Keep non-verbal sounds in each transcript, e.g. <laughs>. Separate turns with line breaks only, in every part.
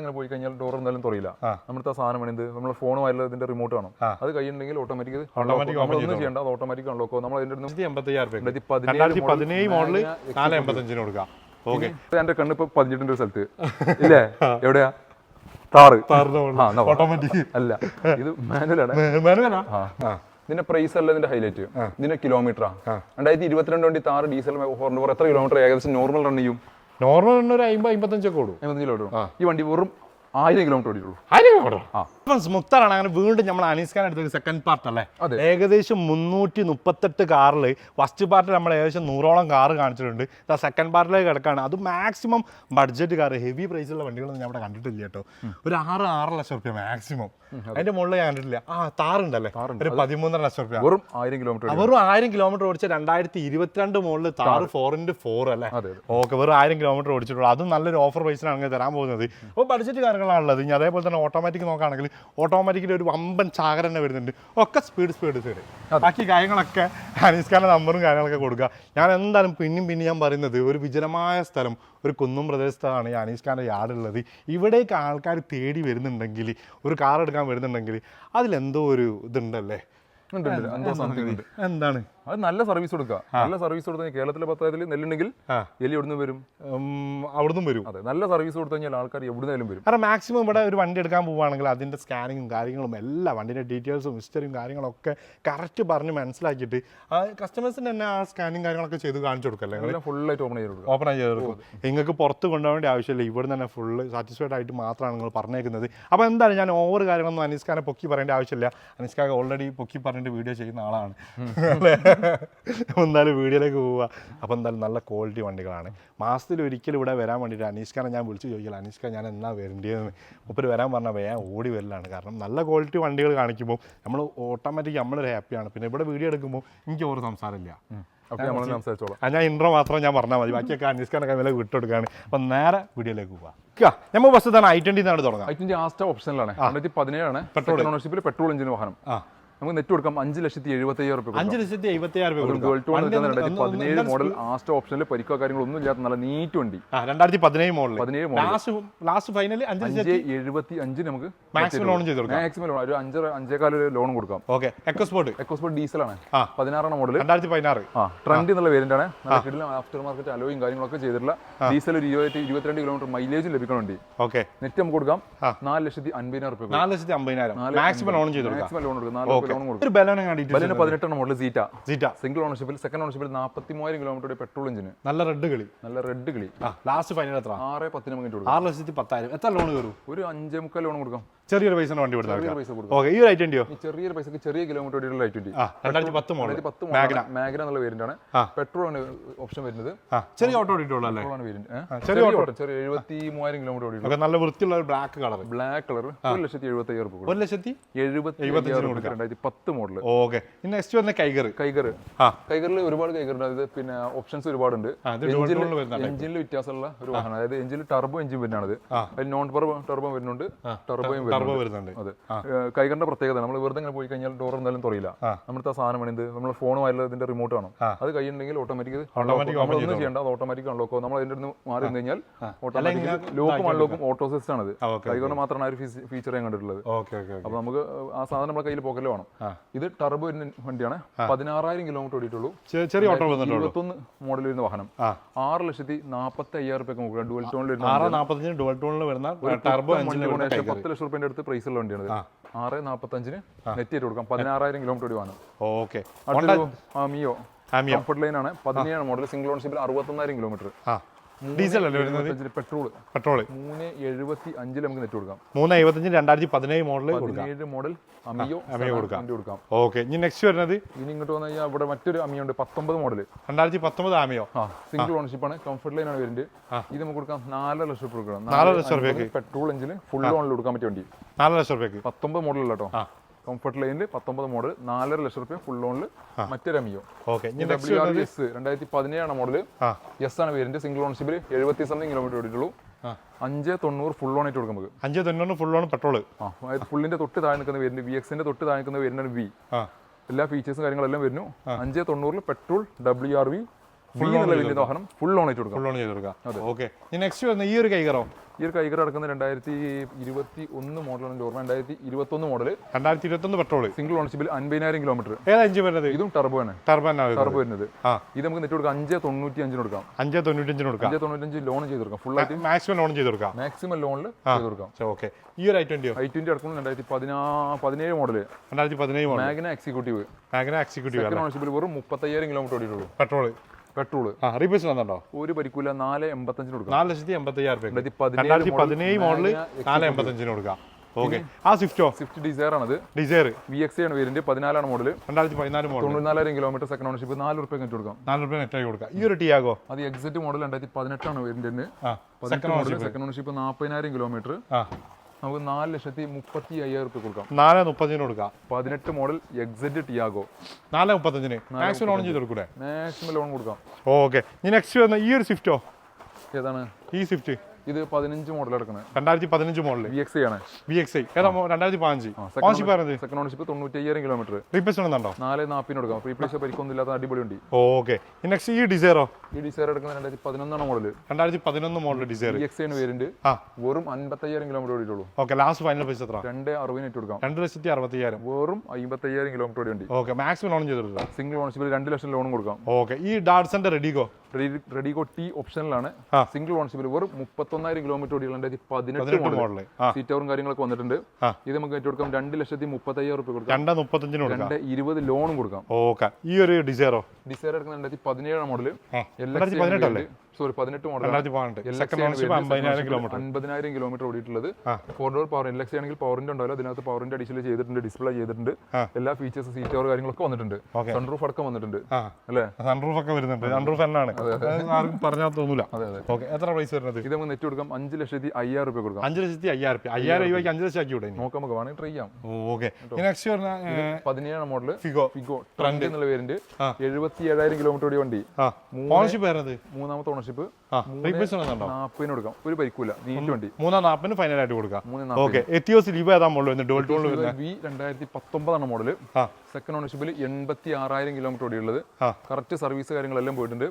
അങ്ങനെ പോയി കഴിഞ്ഞാൽ ഡോർ എന്തായാലും തുറയില്ല.
ആ.
നമ്മുടെ സാധനം വേണത് നമ്മുടെ ഫോണുമായിട്ടുള്ള ഇതിന്റെ റിമോട്ട് കാണും. അത് കഴിയുണ്ടെങ്കിൽ ഓട്ടോമാറ്റിക് ഒന്നും. ചെയ്യേണ്ട അത് ഓട്ടോമാറ്റിക് അൺലോക്കോ നമ്മൾ അതിന്റെ പതിനേഴ്
കൊടുക്കാം. ഓക്കെ
എന്റെ കണ്ണ് ഇപ്പൊ പതിനെട്ടിന്റെ സ്ഥലത്ത്. ഇല്ലേ? എവിടെയാ? താറ് ആ.
ഓട്ടോമാറ്റിക്
അല്ല ഇത് മാനുവലാണ്
മാനുവലാ <laughs>
ആ? ഇതിന്റെ പ്രൈസ് അല്ല ഇതിന്റെ ഹൈലൈറ്റ് ഇതിന്റെ കിലോമീറ്ററാണ് രണ്ടായിരത്തി ഇരുപത്തിരണ്ട് വണ്ടി താറ് ഡീസൽ ഹോറിന്റെ എത്ര കിലോമീറ്റർ ഏകദേശം നോർമൽ റൺ ചെയ്യും?
നോർമൽ ഒരു അമ്പത് അമ്പത്തഞ്ചൊക്കെ
ഓടും. ഈ വണ്ടി വെറും ആയിരം കിലോമീറ്റർ ഓടിയുള്ളൂ ആയിരം കിലോമീറ്റർ ആ.
മുക്താറാണ് അങ്ങനെ വീണ്ടും നമ്മൾ അനീസ് ഖാൻ എടുത്ത സെക്കൻഡ് പാർട്ട് അല്ലേ? ഏകദേശം മുന്നൂറ്റി മുപ്പത്തെട്ട് കാറിൽ ഫസ്റ്റ് പാർട്ടിൽ നമ്മൾ ഏകദേശം നൂറോളം കാർ കാണിച്ചിട്ടുണ്ട്. സെക്കൻഡ് പാർട്ടിലേക്ക് കിടക്കാണ്. അത് മാക്സിമം ബഡ്ജറ്റ് കാർ ഹെവി പ്രൈസുള്ള വണ്ടികളൊന്നും ഞാൻ ഇവിടെ കണ്ടിട്ടില്ല കേട്ടോ. ഒരു ആറ് ആറ് ലക്ഷം റുപ്യ മാക്സിമം അതിന്റെ മുകളിൽ ഞാൻ കണ്ടിട്ടില്ല. ആ താറുണ്ടല്ലേ? ഒരു പതിമൂന്നര ലക്ഷം റുപ്യ.
വെറും ആയിരം കിലോമീറ്റർ
വെറും ആയിരം കിലോമീറ്റർ ഓടിച്ച രണ്ടായിരത്തി ഇരുപത്തിരണ്ട് മുകളിൽ താറ് ഫോർ ഇന്റു ഫോർ അല്ലേ. ഓക്കെ വെറും ആയിരം കിലോമീറ്റർ ഓടിച്ചിട്ടുള്ളൂ. അതും നല്ലൊരു ഓഫർ പ്രൈസിനാണ് അങ്ങനെ തരാൻ പോകുന്നത്. അപ്പോൾ ബഡ്ജറ്റ് കാര്യങ്ങളാണുള്ളത്. ഇനി അതേപോലെ തന്നെ ഓട്ടോമാറ്റിക് നോക്കുകയാണെങ്കിൽ ഓട്ടോമാറ്റിക്കിൽ ഒരു വമ്പൻ ചാകര തന്നെ വരുന്നുണ്ട്. ഒക്കെ സ്പീഡ് സ്പീഡ് സ്പീഡ് ബാക്കി കാര്യങ്ങളൊക്കെ അനീസ്കാരന്റെ നമ്പറും കാര്യങ്ങളൊക്കെ കൊടുക്കുക. ഞാൻ എന്തായാലും പിന്നെയും പിന്നെ ഞാൻ പറയുന്നത് ഒരു വിജനമായ സ്ഥലം ഒരു കുന്നും പ്രദേശത്താണ് ഈ അനീസ്കാരന്റെ യാടുള്ളത് ഇവിടേക്ക് ആൾക്കാർ തേടി വരുന്നുണ്ടെങ്കിൽ ഒരു കാർ എടുക്കാൻ വരുന്നുണ്ടെങ്കിൽ അതിലെന്തോ ഒരു ഇതുണ്ടല്ലേ? എന്താണ്?
അത് നല്ല സർവീസ് കൊടുക്കുക. നല്ല സർവീസ് കൊടുത്താൽ കേരളത്തിലെ പത്തായത്തിൽ നെല്ലുണ്ടെങ്കിൽ. എലി എവിടുന്ന് വരും?
അവിടുന്ന് വരും.
അതെ നല്ല സർവീസ് കൊടുത്തു കഴിഞ്ഞാൽ ആൾക്കാർ എവിടുന്നാലും വരും.
കാരണം മാക്സിമം ഇവിടെ ഒരു വണ്ടി എടുക്കാൻ പോവുകയാണെങ്കിൽ അതിന്റെ സ്കാനിങ്ങും കാര്യങ്ങളും എല്ലാം വണ്ടിന്റെ ഡീറ്റെയിൽസും ഹിസ്റ്ററിയും കാര്യങ്ങളൊക്കെ കറക്റ്റ് പറഞ്ഞ് മനസ്സിലാക്കിയിട്ട് ആ കസ്റ്റമേഴ്സിന് തന്നെ ആ സ്കാനിങ് കാര്യങ്ങളൊക്കെ ചെയ്ത് കാണിച്ചു കൊടുക്കല്ലേ
ഫുള്ളായിട്ട് ഓപ്പൺ ചെയ്ത് കൊടുക്കുക.
ഓപ്പൺ ചെയ്ത് കൊടുക്കും. നിങ്ങൾക്ക് പുറത്ത് കൊണ്ടുപോകേണ്ട ആവശ്യമില്ല. ഇവിടെ തന്നെ ഫുള്ള് സാറ്റിസ്ഫൈഡ് ആയിട്ട് മാത്രമാണ് നിങ്ങൾ പറഞ്ഞേക്കുന്നത്. അപ്പോൾ എന്തായാലും ഞാൻ ഓവർ കാര്യങ്ങളൊന്നും അനീസ്ഖാനെ പൊക്കി പറയേണ്ട ആവശ്യമില്ല. അനീസ്ഖാൻ ഓൾറെഡി പൊക്കി പറഞ്ഞിട്ട് വീഡിയോ ചെയ്യുന്ന ആളാണ്. അല്ലേ? എന്തായാലും വീഡിയോയിലേക്ക് പോവുക അപ്പോൾ എന്തായാലും നല്ല ക്വാളിറ്റി വണ്ടികളാണ്. മാസത്തിൽ ഒരിക്കലും ഇവിടെ വരാൻ വേണ്ടിയിട്ട് അനീസ്ഖാനെ ഞാൻ വിളിച്ച് ചോദിക്കില്ല. അനീഷ്ക ഞാൻ എന്നാ വരേണ്ടിയെന്ന് മുപ്പര് വരാൻ പറഞ്ഞാൽ വേഗം ഓടി വരലാണ്. കാരണം നല്ല ക്വാളിറ്റി വണ്ടികൾ കാണിക്കുമ്പോൾ നമ്മൾ ഓട്ടോമാറ്റിക് നമ്മളൊരു ഹാപ്പിയാണ് പിന്നെ ഇവിടെ വീഡിയോ എടുക്കുമ്പോൾ എനിക്ക് ഓരോ സംസാരമില്ല.
അപ്പോൾ നമ്മൾ സംസാരിച്ചോളാം.
ഞാൻ ഇൻട്രോ മാത്രം ഞാൻ പറഞ്ഞാൽ മതി. ബാക്കിയൊക്കെ അന്വേഷിക്കാനൊക്കെ വില വിട്ടെടുക്കുകയാണ് അപ്പം നേരെ വീഡിയോയിലേക്ക് പോവാം. നമ്മൾ ബസ് തന്നെ ഐ ട്വന്റി എന്നാണ് ഐ
ഐറ്റിന്റെ ആസ്റ്റ ഓപ്ഷനിലാണ് രണ്ടായിരത്തി പതിനേഴാണ് പെട്രോൾ. ഓണർഷിപ്പിൽ പെട്രോൾ എഞ്ചിന് വാഹനം.
ആ.
നമുക്ക് നെറ്റ് കൊടുക്കാം. അഞ്ച് ലക്ഷത്തി എഴുപത്തി അയ്യായിരം രൂപ
അഞ്ച് ലക്ഷത്തി എഴുപത്തയ്യായിരം രൂപ
ഗോൾഡ് ടോൺ രണ്ടായിരത്തി പതിനേഴ് മോഡൽ ലാസ്റ്റ് ഓപ്ഷനിൽ പരിക്കോ കാര്യങ്ങളൊന്നും ഇല്ലാത്ത നല്ല നീറ്റ് വണ്ടി.
രണ്ടായിരത്തി പതിനേഴ് മോഡൽ
പതിനേഴ് മോഡൽ
ലാസ്റ്റ് ഫൈനൽ അഞ്ച്
എഴുപത്തി അഞ്ച് നമുക്ക്
മാക്സിമം ലോൺ ചെയ്ത് കൊടുക്കാം.
മാക്സിമം ലോൺ ഒരു അഞ്ചര അഞ്ചേകാല ലോൺ കൊടുക്കാം.
ഓക്കെ എക്കോസ്പോർട്ട്
എക്കോസ്പോർട്ട് ഡീസലാണ്
ആ.
പതിനാറാണ് മോഡൽ
രണ്ടായിരത്തി പതിനാറ്.
ആ ട്രെൻഡ് എന്നുള്ള വേരിയന്റാണ് ആണ്. നല്ല ആഫ്റ്റർ മാർക്കറ്റ് അലോയും കാര്യങ്ങളൊക്കെ ചെയ്തിട്ടുള്ള ഡീസൽ ഒരു ഇരുപത്തി ഇരുപത്തിരണ്ട് കിലോമീറ്റർ മൈലേജ് ലഭിക്കുന്ന വണ്ടി.
ഓക്കെ
നെറ്റ് നമുക്ക് കൊടുക്കാം. നാല് ലക്ഷത്തി അൻപതിനായിരം രൂപ
നാല് ലക്ഷത്തി അമ്പതിനായിരം. മാക്സിമം ലോൺ ചെയ്ത് കൊടുക്കാം.
മാക്സിമം ലോൺ കൊടുക്കാം. നാല് ലോൺ കൊടുക്കും.
ഒരു ബലോനെ കണ്ടിട്ട്
ബലിന് മോഡൽ സീറ്റ
സീറ്റ
സിംഗിൾ ഓണർഷിപ്പിൽ സെക്കൻഡ് ഓണർഷിപ്പിൽ നാൽപ്പത്തി മൂവായിരം കിലോമീറ്റർ പെട്രോൾ എഞ്ചിന്
നല്ല റെഡ് കളി.
നല്ല റെഡ് കിളി.
ലാസ്റ്റ് ഫൈനൽ എത്ര?
ആറ് പത്തിന്
ആറ് ലക്ഷത്തി പത്തായിരം. എത്ര ലോൺ കയറും
ഒരു അഞ്ചേ മുക്കാൽ ലോൺ കൊടുക്കാം.
ചെറിയൊരു പൈസ വണ്ടി
കൊടുത്താൽ
ഓക്കെ ഈ ഒരു ഐറ്റം
ഈ ചെറിയൊരു പൈസക്ക് ചെറിയ കിലോമീറ്റർ ഓടിയുള്ള ഐറ്റം
ആ രണ്ടായിരത്തി പത്ത് മോഡൽ.
പത്ത്
മാഗ്ന.
മാഗ്ന എന്നുള്ള വേരിയന്റ് ആണ്. പെട്രോൾ ആണ് ഓപ്ഷൻ വരുന്നത്.
ചെറിയ ഓട്ടോ
ഓടിയിട്ടുള്ള
ചെറിയ
ഓട്ടോ ചെറിയ എഴുപത്തി മൂവായിരം കിലോമീറ്റർ
ഓടിയിട്ടുള്ള. നല്ല വൃത്തിയുള്ള ഒരു ബ്ലാക്ക് കളർ
ബ്ലാക്ക് കളർ ഒരു ലക്ഷത്തി എഴുപത്തി അയ്യായിരം രൂപ
ഒരു ലക്ഷത്തി
എഴുപത്തി രണ്ടായിരത്തി പത്ത് മോഡൽ
ഓക്കെ ഇനി നെക്സ്റ്റ് വന്ന കൈകർ
കൈകർ
ആ.
കൈകറിൽ ഒരുപാട് കൈകറുണ്ട് അതായത് പിന്നെ ഓപ്ഷൻസ് ഒരുപാടുണ്ട്. എഞ്ചിനിൽ വ്യത്യാസമുള്ള ഒരു വാഹനം. അതായത് എഞ്ചിൽ ടർബോ എഞ്ചിൻ വരുന്നതാണ് നോൺ ടർബോ ടർബോ വരുന്നുണ്ട്. ടർബോയും
ടർബോ
വരുന്നുണ്ട്. അതെ. കൈകണ്ട പ്രത്യേകത നമ്മൾ വെറുതെ ഇങ്ങനെ പോയി കഴിഞ്ഞാൽ ഡോർ എന്തായാലും തുറയില്ല.
ആ.
നമ്മുടെ സാധനം വേണ്ടത് നമ്മുടെ ഫോണുമായിട്ടുള്ള ഇതിന്റെ റിമോട്ട് കാണും അത് കൈയുണ്ടെങ്കിൽ ഓട്ടോമാറ്റിക് ഒന്നും ചെയ്യേണ്ട അത് ഓട്ടോമാറ്റിക് അൺലോക്കോ നമ്മൾ അതിന്റെ അടുത്ത് മാറി നിന്ന് കഴിഞ്ഞാൽ ഓട്ടോമാറ്റിക് ലോക്കും അൺലോക്കും ഓട്ടോ സിസ്റ്റം ആണ് കൈകൊണ്ട് മാത്രമാണ് ആ ഒരു ഫീച്ചർ ഞാൻ കണ്ടിട്ടുള്ളത്. അപ്പൊ നമുക്ക് ആ സാധനം നമ്മുടെ കയ്യിൽ പോക്കൽ വേണം. ഇത് ടർബോ വണ്ടിയാണ്. പതിനാറായിരം കിലോമീറ്റർ ഓടിയിട്ടുള്ളൂ.
ചെറിയ ഓട്ടോ
ഇരുപത്തൊന്ന് മോഡൽ വരുന്ന വാഹനം. ആറ് ലക്ഷത്തി നാപ്പത്തി അയ്യായിരം രൂപ ഡുവൽ ടോണിൽ വരുന്ന
ഡുവൽ ടൂണിൽ ടർബോ
പത്ത് ലക്ഷം റുപ്യന്റെ അടുത്ത് പ്രൈസ് ഉള്ള വണ്ടിയാണ്. ആറ് നാപ്പത്തഞ്ചിന് നെറ്റ് ചെയ്ത് കൊടുക്കാം. പതിനാറായിരം കിലോമീറ്റർ വാഹനം.
ഓക്കെ.
ആ മിയോ. കംഫർട്ട് ലൈൻ ആണ്. പതിനേഴ് മോഡൽ സിംഗിൾ ഓൺഷിപ്പിൽ അറുപത്തൊന്നായിരം കിലോമീറ്റർ
ഡീസൽ അല്ലേ വരുന്നത്?
പെട്രോൾ
പെട്രോൾ
മൂന്ന് എഴുപത്തി അഞ്ചിൽ നമുക്ക് നെറ്റ് കൊടുക്കാം.
മൂന്ന് എഴുപത്തഞ്ചിന് രണ്ടായിരത്തി പതിനേഴ് മോഡൽ
പതിനേഴ് മോഡൽ അമിയോ
അമിയോ കൊടുക്കാം.
കൊടുക്കാം.
ഓക്കെ ഇനി നെക്സ്റ്റ് വരുന്നത്?
ഇനി ഇങ്ങോട്ട് വന്നു കഴിഞ്ഞാൽ ഇവിടെ മറ്റൊരു അമിയോ ഉണ്ട് പത്തൊമ്പത് മോഡൽ
രണ്ടായിരത്തി പത്തൊമ്പത് ആമിയോ
സിംഗിൾ ഓണർഷിപ്പ് ആണ് കംഫർട്ട് ലൈൻ ആണ് വരുന്നത്. ഇത് നമുക്ക് കൊടുക്കാം നാലര ലക്ഷം രൂപ കൊടുക്കണം.
നാലര ലക്ഷം രൂപയ്ക്ക്.
പെട്രോൾ എഞ്ചിന് ഫുൾ ഓണിൽ കൊടുക്കാൻ പറ്റിയ വണ്ടി.
നാല് ലക്ഷം രൂപയ്ക്ക്.
പത്തൊമ്പത് മോഡൽ കേട്ടോ
ആ.
കംഫർട്ട് ലൈനിൽ പത്തൊമ്പത് മോഡൽ നാലര ലക്ഷം റുപ്യ ഫുൾ ലോണിൽ മറ്റൊരു അമിയോ
ഓക്കെ ഇനി നെക്സ്റ്റ്
ഡബ്ല്യു ആർ എസ് രണ്ടായിരത്തി പതിനേഴാണ് മോഡൽ എസ് ആണ് വരുന്നത് സിംഗിൾ ഓണർഷിപ്പിൽ എഴുപത്തി സംതിങ് കിലോമീറ്റർ ഓടിയിട്ടുള്ളൂ. അഞ്ച് തൊണ്ണൂറ് ഫുൾ ഓൺ ആയിട്ട് കൊടുക്കാം നമുക്ക്.
അഞ്ച് തൊണ്ണൂറ് ഫുൾ ഓൺ പെട്രോൾ
ആ അതായത് ഫുള്ളിന്റെ തൊട്ട് താഴെ നിൽക്കുന്ന വരുന്നത് വി എക്സിന്റെ തൊട്ട് താഴെ നിൽക്കുന്ന വരുന്നത് വി എല്ലാ ഫീച്ചേഴ്സും കാര്യങ്ങളെല്ലാം വരുന്നു. അഞ്ച് തൊണ്ണൂറിൽ പെട്രോൾ ഡബ്ല്യു ആർ വി എന്നുള്ള വാഹനം ഫുൾ ഓൺ ആയിട്ട് കൊടുക്കാം.
ഫുൾ ഓൺ ചെയ്ത് കൊടുക്കാം. ഓക്കെ നെക്സ്റ്റ് വരുന്ന ഈ ഒരു കൈകറോ?
ഈ ഒരു കൈകർ നടക്കുന്ന രണ്ടായിരത്തി ഇരുപത്തി ഒന്ന് മോഡലാണ് ഓർമ്മ രണ്ടായിരത്തി ഇരുപത്തി ഒന്ന് മോഡൽ
രണ്ടായിരത്തി ഇരുപത്തൊന്ന് പെട്രോൾ
സിംഗിൾ ഓണർഷിപ്പിൽ അൻപതിനായിരം കിലോമീറ്റർ
ഏതാ അഞ്ച് വരുന്നത്?
ഇതും ടർബോ ആണ്.
ടർബൻ
ടർബോ വരുന്നത്. ഇത് നമുക്ക് നെറ്റ് കൊടുക്കാം. അഞ്ച് തൊണ്ണൂറ്റി അഞ്ചിന് കൊടുക്കാം.
അഞ്ച് തൊണ്ണൂറ്റഞ്ചിന് കൊടുക്കാം.
അഞ്ച് തൊണ്ണൂറ്റഞ്ച് ലോൺ ചെയ്ത് കൊടുക്കാം. ഫുൾ ആയിട്ട്
മാക്സിമം ലോൺ ചെയ്ത് കൊടുക്കാം.
മാക്സിമം ലോണിൽ ചെയ്ത് കൊടുക്കാം.
ഓക്കെ ഈ ഒരു ഐ ട്വന്റി
ഐ ട്വന്റി അടക്കുന്നത് രണ്ടായിരത്തി പതിനാ പതിനേഴ് മോഡൽ
രണ്ടായിരത്തി പതിനേഴ് model
Magna executive
Magna executive
ഓണർഷിപ്പിൽ വെറും മുപ്പത്തയ്യായിരം കിലോമീറ്റർ ഓടിയിട്ടുള്ളൂ.
Petrol
petrol.
ആ റീപേഴ്സ് വന്നിട്ടുണ്ടോ
ഒരു പരിക്കൂല നാല് എൺപത്തഞ്ചിന് കൊടുക്കാം.
നാല് ലക്ഷത്തി എൺപത്തി അയ്യായിരം രൂപ
രണ്ടായിരത്തി പതിനേഴ് മോഡൽ
നാല് എൺപത്തഞ്ചിന് കൊടുക്കാം. ഓക്കെ ആ സ്വിഫ്റ്റോ
സ്വിഫ്റ്റ് ഡിസയർ ആണ്
ഡിസയർ
വി എക്സ് ആണ് വേരിയന്റ് പതിനാലാണ് മോഡൽ
രണ്ടായിരത്തി പതിനാല് മോഡൽ
തൊണ്ണൂറ്റിനാലായിരം കിലോമീറ്റർ സെക്കൻഡ് ഓണർഷിപ്പ് നാല് റുപ്യ കയറ്റി കൊടുക്കാം.
നാല് റുപ്യ നെറ്റായി കൊടുക്കാം. ഈ ഒരു ടിയാഗോ
അത് എക്സിറ്റ് മോഡൽ രണ്ടായിരത്തി പതിനെട്ടാണ് വേരിയന്റ് മോഡൽ സെക്കൻഡ് ഓണർഷിപ്പ് നാൽപ്പതിനായിരം കിലോമീറ്റർ നമുക്ക് നാല് ലക്ഷത്തി മുപ്പത്തി അയ്യായിരം റുപ്യ കൊടുക്കാം.
നാല് മുപ്പത്തഞ്ചിന് കൊടുക്കാം.
പതിനെട്ട് മോഡൽ എക്സിറ്റ് ടിയാഗോ
നാല് മുപ്പത്തഞ്ചിന് മാക്സിമം ലോൺ ചെയ്ത് കൊടുക്കൂടെ
മാക്സിമം ലോൺ കൊടുക്കാം.
ഓക്കെ. ഇനി നെക്സ്റ്റ് വരുന്ന ഈ ഒരു സ്വിഫ്റ്റോ
ഏതാണ്?
ഈ സ്വിഫ്റ്റ്
ഇത് പതിനഞ്ച് മോഡൽ എടുക്കുന്നത്.
രണ്ടായിരത്തി പതിനഞ്ച് മോഡൽ
വി എക്സ് ആണ്.
വി എക്സ് ഐ ഏതാ രണ്ടായിരത്തി പതിനഞ്ച്. ഓൺഷിപ്പ് പറയുന്നത്
സെക്കൻഡ് ഓണർഷിപ്പ് തൊണ്ണൂറ്റി അയ്യായിരം കിലോമീറ്റർ
റീപ്ലേസ് ഉണ്ടോ
നാല് നാപ്പിന് എടുക്കാം റീപ്ലേസ് പരിക്കൊന്നും ഇല്ലാത്ത അടിപൊളി ഉണ്ട്
ഓക്കെ. നെക്സ്റ്റ് ഈ ഡിസൈറോ
ഈ ഡിസൈർ എടുക്കുന്നത് രണ്ടായിരത്തി പതിനൊന്നാണ് മോഡൽ
രണ്ടായിരത്തി പതിനൊന്ന് മോഡൽ ഡിസൈർ
വി എക്സ് ആണ് വേരുണ്ട്
ആ.
വെറും അൻപത്തയ്യായിരം കിലോമീറ്റർ ഓടിയിട്ടുള്ളൂ.
ഓക്കെ ലാസ്റ്റ് ഫൈനൽ പൈസ എത്ര
രണ്ട് അറുപതിന് ഇട്ട് കൊടുക്കാം.
രണ്ട് ലക്ഷത്തി അറുപത്തി അയ്യായിരം
വെറും അമ്പത്തയ്യായിരം കിലോമീറ്റർ ഓടി ഉണ്ട്
ഓക്കെ മാക്സിമം ലോൺ ചെയ്തിട്ടുണ്ട്
സിംഗിൾ ഓണർഷിപ്പിൽ രണ്ട് ലക്ഷം ലോൺ കൊടുക്കാം.
ഓക്കെ ഈ ഡാർസന്റെ റെഡിഗോ
റെഡിഗോ ടി ഓപ്ഷനിലാണ്. സിംഗിൾ ഓൺഷിപ്പിൽ വെറും മുപ്പത്തൊന്നായിരം കിലോമീറ്റർ ഓടിയുള്ള രണ്ടായിരത്തി പതിനെട്ട് മോഡൽ
മോഡൽ ആ.
കാര്യങ്ങളൊക്കെ വന്നിട്ടുണ്ട്. ഇത് നമുക്ക് കയറ്റി കൊടുക്കാം രണ്ട് ലക്ഷത്തി മുപ്പത്തയ്യായിരം റുപ്യ കൊടുക്കാം.
രണ്ട് മുപ്പത്തഞ്ചിന്
രണ്ട് ഇരുപത് ലോണും കൊടുക്കാം.
ഓക്കെ. ഈ ഒരു ഡിസൈറോ
ഡിസൈർ എടുക്കുന്ന രണ്ടായിരത്തി പതിനേഴാം മോഡൽ
എല്ലാ
സോറി പതിനെട്ട് മോഡൽ അൻപതിനായിരം kilometre ഓടിയിട്ടുള്ളത്. Four door power L X ആണെങ്കിൽ പവറിന്റെ ഉണ്ടാവില്ല. അതിനകത്ത് പവറിന്റെ അഡീഷണൽ ചെയ്തിട്ടുണ്ട് ഡിസ്പ്ലേ ചെയ്തിട്ടുണ്ട്. എല്ലാ ഫീച്ചേഴ്സ് സീറ്റ് കവർ കാര്യങ്ങളൊക്കെ വന്നിട്ടുണ്ട്. സൺറൂഫ് അടക്കം വന്നിട്ടുണ്ട്. അല്ലേ?
സൺറൂഫ് ഒക്കെ വരുന്നുണ്ട്. സൺറൂഫ് എന്നാണ് ആർക്കും പറഞ്ഞാൽ തോന്നില്ല എത്ര പ്രൈസ് വരുന്നത്?
ഇത് നമുക്ക് നെറ്റ് കൊടുക്കാം. അഞ്ച് ലക്ഷത്തി അയ്യായിരം രൂപ കൊടുക്കാം.
അഞ്ച് ലക്ഷത്തി അയ്യായിരം രൂപ അയ്യായിരം രൂപയ്ക്ക് അഞ്ച് ലക്ഷം ആക്കി വിടാം
നോക്കാം നമുക്ക് വേണമെങ്കിൽ ട്രൈ ചെയ്യാം.
ഓക്കെ. നെക്സ്റ്റ് പറഞ്ഞ
പതിനേഴാം മോഡൽ
ഫിഗോ.
ഫിഗോ. ട്രണ്ട് എന്നുള്ള
ആ.
എഴുപത്തി ഏഴായിരം കിലോമീറ്റർ ഓടിയ വണ്ടി.
ഓണർഷിപ്പ് വരുന്നത്
മൂന്നാമത്തെ ഓണർഷിപ്പ് നാൽപ്പതിന് കൊടുക്കാം. ഒരു പരിക്കൂല നീറ്റ് വണ്ടി.
മൂന്നാം നാപ്പിന് ഫൈനൽ ആയിട്ട് കൊടുക്കാം. ഓക്കെ എത്തിയോസ് ലീവ് ഏതാ മോഡൽ ഡോൾ
വി രണ്ടായിരത്തി പത്തൊമ്പതാണ് മോഡൽ സെക്കൻഡ് ഓണർഷിപ്പിൽ എൺപത്തി ആറായിരം കിലോമീറ്റർ ഓടിയുള്ളത്. കറക്റ്റ് സർവീസ് കാര്യങ്ങളെല്ലാം പോയിട്ടുണ്ട്.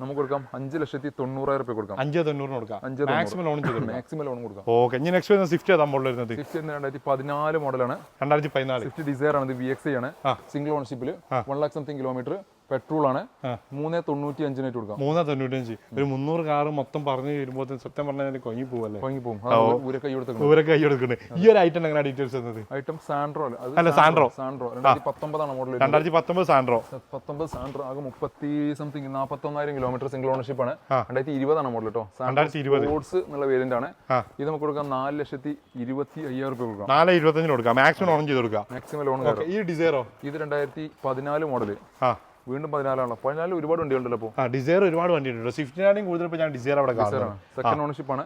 നമുക്ക് കൊടുക്കാം അഞ്ച് ലക്ഷത്തി തൊണ്ണൂറായിരം രൂപ കൊടുക്കാം.
അഞ്ച് തൊണ്ണൂറിന് കൊടുക്കാം.
അഞ്ച്
മാക്സിമം ലോൺ
മാക്സിമം ലോൺ കൊടുക്കാം.
ഓക്കെ ഇനി നെക്സ്റ്റ് വരുന്ന സ്വിഫ്റ്റ് ഏതാ മോഡൽ വരുന്നത്?
സ്വിഫ്റ്റ് രണ്ടായിരത്തി പതിനാല് മോഡലാണ്
രണ്ടായിരത്തി പതിനാല്
സ്വിഫ്റ്റ് ഡിസയർ ആണ്. ഇത് വി എക്സ് ആണ്. Single ഓണർഷിപ്പിൽ one lakh something kilometre petrol ആണ്. മൂന്ന് തൊണ്ണൂറ്റി അഞ്ചിന് കൊടുക്കാം.
മൂന്നാ തൊണ്ണൂറ്റഞ്ച് ഒരു മുന്നൂറ് കാറ് മൊത്തം പറഞ്ഞു വരുമ്പോൾ സത്യം പറഞ്ഞാൽ കൊങ്ങി പോവല്ലേ?
കൊങ്ങി പോകും കൈ
ദൂരെ കൈ എടുക്കുന്നത് ഈ ഒരു ഐറ്റം എങ്ങനെ ഡീറ്റെയിൽസ് തന്നത്
ഐറ്റം സാൻഡ്രോ
അല്ല, സാൻഡ്രോ.
സാൻഡ്രോ രണ്ടായിരത്തി പത്തൊമ്പതാണ് മോഡൽ
രണ്ടായിരത്തി പത്തൊമ്പത് സാൻഡ്രോ
പത്തൊമ്പത് സാൻഡ്രോ ആകെ മുപ്പത്തി സംതിങ് നാൽപ്പത്തൊന്നായിരം കിലോമീറ്റർ സിംഗിൾ ഓണർഷിപ്പ് ആണ്. രണ്ടായിരത്തി ഇരുപതാണ് മോഡൽ കേട്ടോ
രണ്ടായിരത്തി ഇരുപത്
സ്പോർട്സ് എന്നുള്ള വേരിയന്റ് ആണ്. ഇത് നമുക്ക് കൊടുക്കാം നാല് ലക്ഷത്തി ഇരുപത്തി അയ്യായിരം രൂപ കൊടുക്കാം.
നാല് ഇരുപത്തഞ്ചിന് കൊടുക്കാം. മാക്സിമം ഓൺ ചെയ്ത് കൊടുക്കാം.
മാക്സിമം ലോൺ
ഈ ഡിസൈറോ
ഇത് രണ്ടായിരത്തി പതിനാല് മോഡൽ വീണ്ടും പതിനാലാണല്ലോ. പതിനാലിൽ ഒരുപാട് വണ്ടികളുണ്ടല്ലോ അപ്പോൾ
ആ ഡിസൈർ ഒരുപാട് വണ്ടി ഉണ്ട് സ്വിഫ്റ്റിനാണെങ്കിൽ കൂടുതൽ ഇപ്പോൾ ഞാൻ ഡിസൈർ അവിടെ
സെക്കൻഡ് ഓണർഷിപ്പ് ആണ്.